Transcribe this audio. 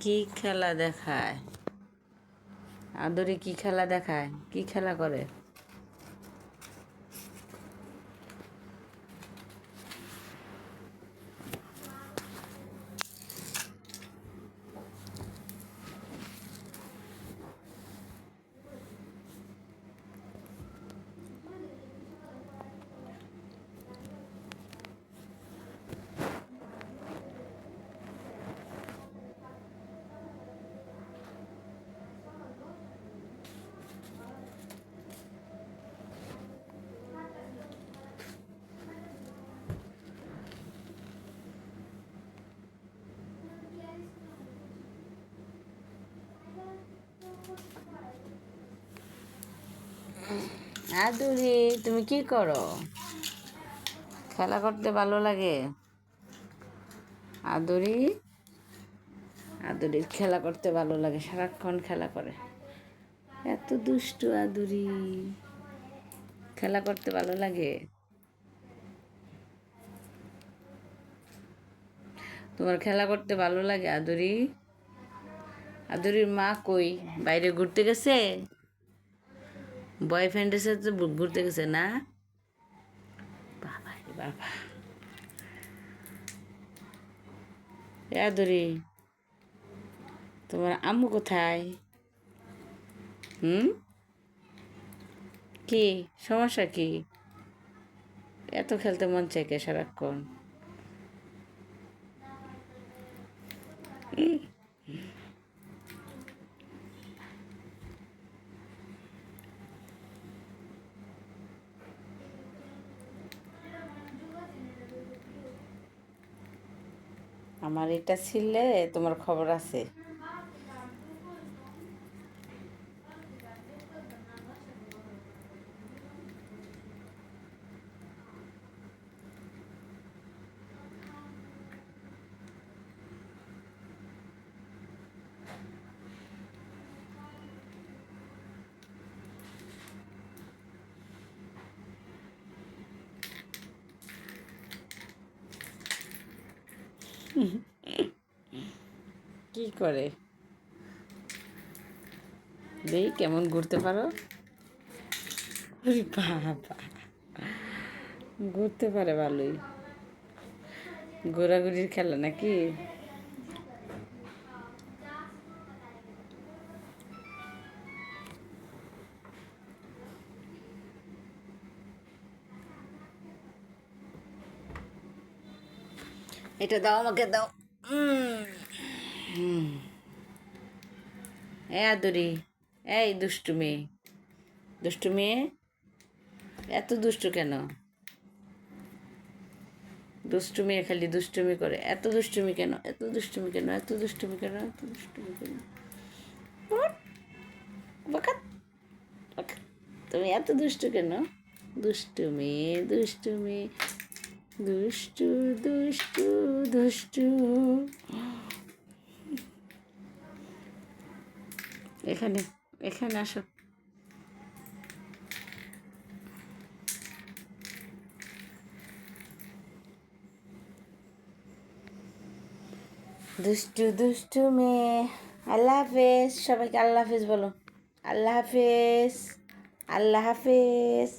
কি খেলা দেখায়? আদরে কি খেলা দেখায়? কি খেলা করে? আদুরি, তুমি কি করো? খেলা করতে ভালো লাগে? আদুরি? আদুরির খেলা করতে ভালো লাগে, সারাক্ষণ খেলা করে। এত দুষ্টু আদুরি। খেলা করতে ভালো লাগে? তোমার খেলা করতে ভালো লাগে আদুরি? আদুরির মা কই? বাইরে ঘুরতে গেছে? বয়ফ্রেন্ডের সাথে ঘুরতে গেছে না? বাবা বাবা। এ তোমার আম্মু কোথায়? হুম? কি? সমস্যা কি? এত খেলতে মন চাই কে সারাক্ষণ? আমার এটা ছিলে তোমার খবর আছে। কি করে? দেই কেমন ঘুরতে পারো? বাবা। ঘুরতে পারে ভালোই। ঘোরাঘুরির খেলা নাকি? এটা দাও, আমাকে দাও। এ আদরি, এই দুষ্টু মেয়ে দুষ্টু মেয়ে এত দুষ্টু কেন? দুষ্টুমি খালি দুষ্টুমি করে। এত দুষ্টুমি কেন? এত দুষ্টুমি কেন? এত দুষ্টুমি কেন? এত দুষ্টুমি কেন। তুমি এত দুষ্টু কেন? দুষ্টুমি মেয়ে দুষ্টু মেয়ে দুষ্টু দুষ্টু দুষ্টু। এখানে এখানে আসো। দুষ্টু দুষ্টু মেয়ে। আল্লাহ হাফেজ, সবাইকে আল্লাহ হাফেজ বলো। আল্লাহ হাফেজ আল্লাহ হাফেজ।